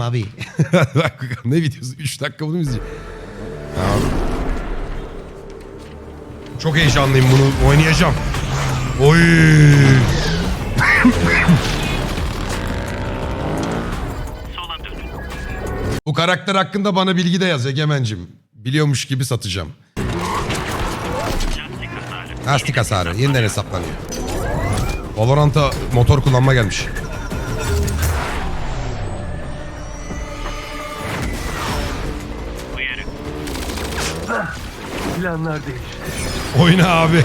abi. Ne videosu? 3 dakika bunu izleyeceğim? Çok heyecanlıyım bunu oynayacağım. Oy. Bu karakter hakkında bana bilgi de yaz Egemen'cim. Biliyormuş gibi satacağım. Lastik hasarı yeniden hesaplanıyor. Valorant'a motor kullanma gelmiş. Planlar değişti. Oyna abi.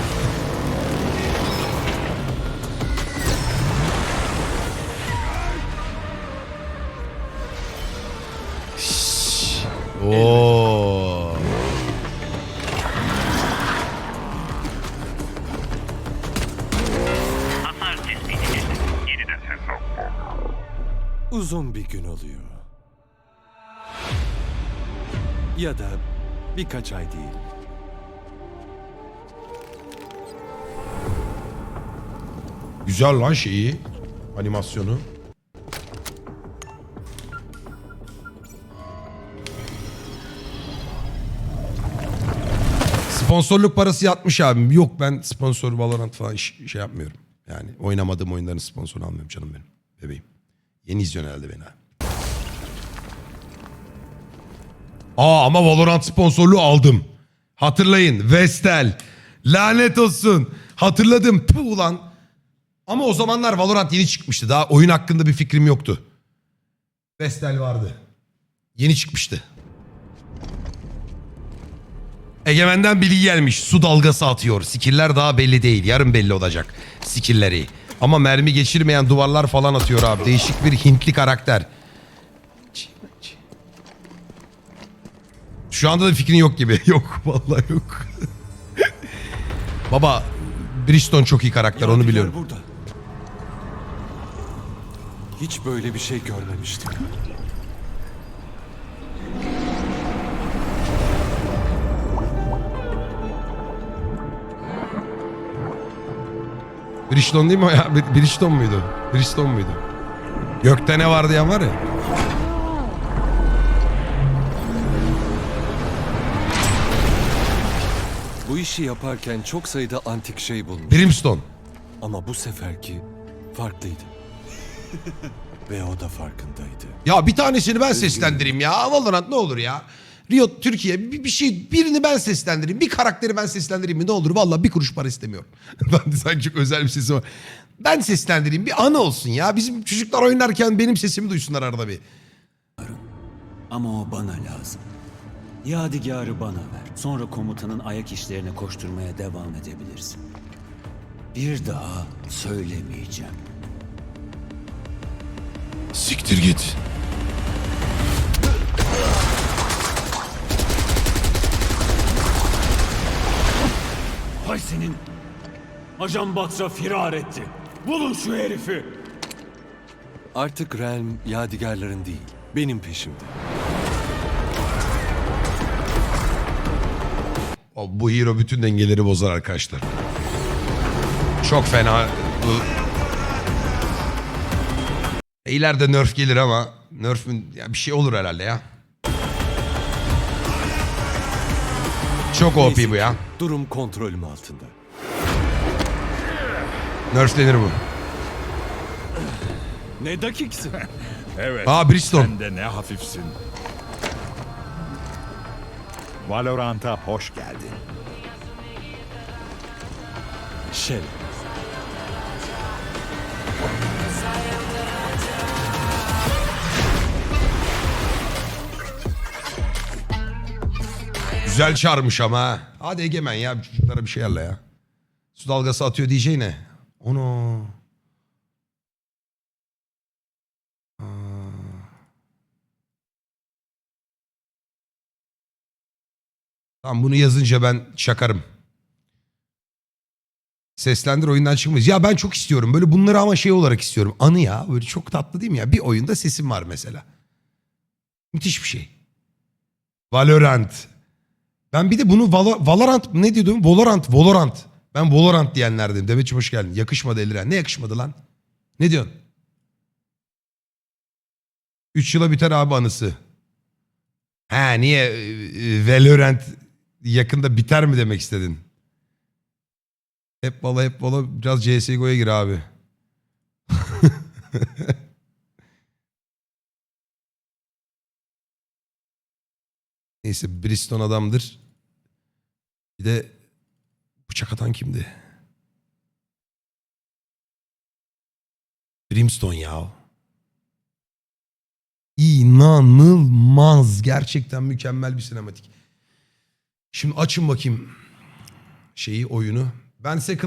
Oo. Hasar tespit edildi. Yeniden Uzun bir gün oluyor. Ya da birkaç ay değil. Güzel lan şeyi. Animasyonu. Sponsorluk parası yatmış abim. Yok ben sponsor Valorant falan şey yapmıyorum. Yani oynamadığım oyunların sponsoru almıyorum canım benim. Bebeğim. Yeni izliyorsun herhalde beni ha. Aa ama Valorant sponsorluğu aldım. Hatırlayın. Vestel. Lanet olsun. Hatırladım. Puh ulan. Ama o zamanlar Valorant yeni çıkmıştı. Daha oyun hakkında bir fikrim yoktu. Vestel vardı. Yeni çıkmıştı. Egemen'den bilgi gelmiş. Su dalgası atıyor. Skiller daha belli değil. Yarın belli olacak. Skilleri. Ama mermi geçirmeyen duvarlar falan atıyor abi. Değişik bir Hintli karakter. Şu anda da fikrin yok gibi. Yok vallahi yok. Baba Bridgestone çok iyi karakter onu biliyorum. burada. Hiç böyle bir şey görmemiştim. Bridgestone değil mi o ya? Bridgestone muydu? Bridgestone muydu? Gökte ne var diyen var ya. Bu işi yaparken çok sayıda antik şey bulmuş. Brimstone. Ama bu seferki farklıydı. Ve o da farkındaydı. Ya bir tanesini ben seslendireyim ya. Valorant ne olur ya. Rio Türkiye bir, bir şey birini ben seslendireyim. Bir karakteri ben seslendireyim mi ne olur. Vallahi bir kuruş para istemiyorum. ben de sanki çok özel bir sesim var. Ben seslendireyim bir anı olsun ya. Bizim çocuklar oynarken benim sesimi duysunlar arada bir. Ama o bana lazım. Yadigarı bana ver. Sonra komutanın ayak işlerine koşturmaya devam edebilirsin. Bir daha söylemeyeceğim. Siktir git. Hay senin! Ajan Batra firar etti. Bulun şu herifi! Artık Realm yadigarların değil, benim peşimde. Bu hero bütün dengeleri bozar arkadaşlar. Çok fena. Bu... E, İleride nerf gelir ama nerf'ün ya bir şey olur herhalde ya. Çok OP bu ya. Durum kontrolüm altında. Nerflenir bu. Ne dakiksin? Evet. Aa Bridgestone. Sen de ne hafifsin. Valorant'a hoş geldin. Shell. Güzel çarmış ama ha. Hadi Egemen ya çocuklara bir şey ayarla ya. Su dalgası atıyor diyeceği ne? Onu. Tamam bunu yazınca ben çakarım. Seslendir oyundan çıkmış. Ya ben çok istiyorum. Böyle bunları ama şey olarak istiyorum. Anı ya. Böyle çok tatlı değil mi ya? Bir oyunda sesim var mesela. Müthiş bir şey. Valorant. Ben bir de bunu Valo- Valorant ne diyordum? Valorant, Valorant. Ben Valorant diyenlerdim. Demetciğim hoş geldin. Yakışmadı Eliren. Ne yakışmadı lan? Ne diyorsun? 3 yıla biter abi anısı. Ha niye e, e, Valorant yakında biter mi demek istedin? Hep bala hep bala biraz CSGO'ya gir abi. Neyse Briston adamdır. Bir de bıçak atan kimdi? Brimstone ya. İnanılmaz. Gerçekten mükemmel bir sinematik. Şimdi açın bakayım şeyi oyunu. Ben size